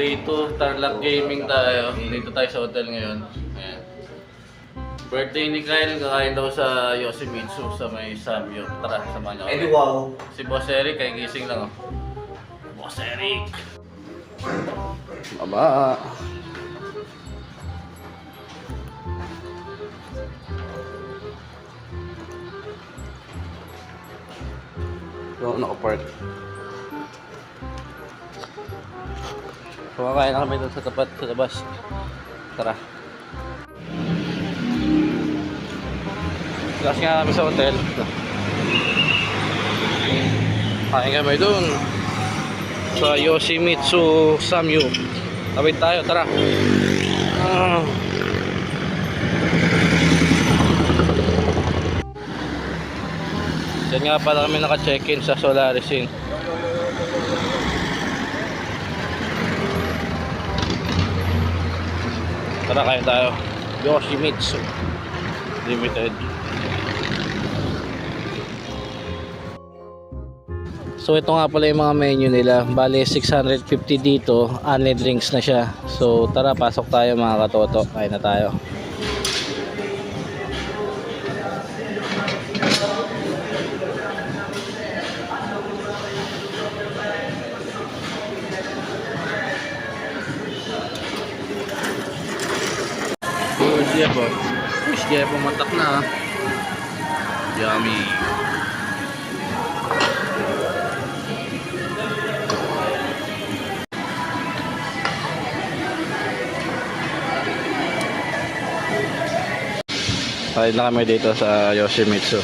day 2, Tarlac Gaming tayo. Dito tayo sa hotel ngayon. Ayan. Birthday ni Kyle, kakain daw sa Yoshimitsu sa may Samyo. Tara, samahan niyo Eh, di kami. wow. Si Boss Eric, kay gising lang oh. Boss Eric! Baba! Doon nakapark. Kumakain na kami doon sa tapat, sa labas. Tara. Last nga kami sa hotel. Kain kami doon. Sa Yoshimitsu Samyu. Tawid tayo, tara. Ah. Diyan nga pala kami naka-check-in sa Solaris kain tayo. Yoshimitsu Limited. So ito nga pala yung mga menu nila. Bale 650 dito, only drinks na siya. So tara pasok tayo mga katoto. Kain na tayo. Year po. First year pumatak na. ah. Yummy. Kain na kami dito sa Yoshimitsu.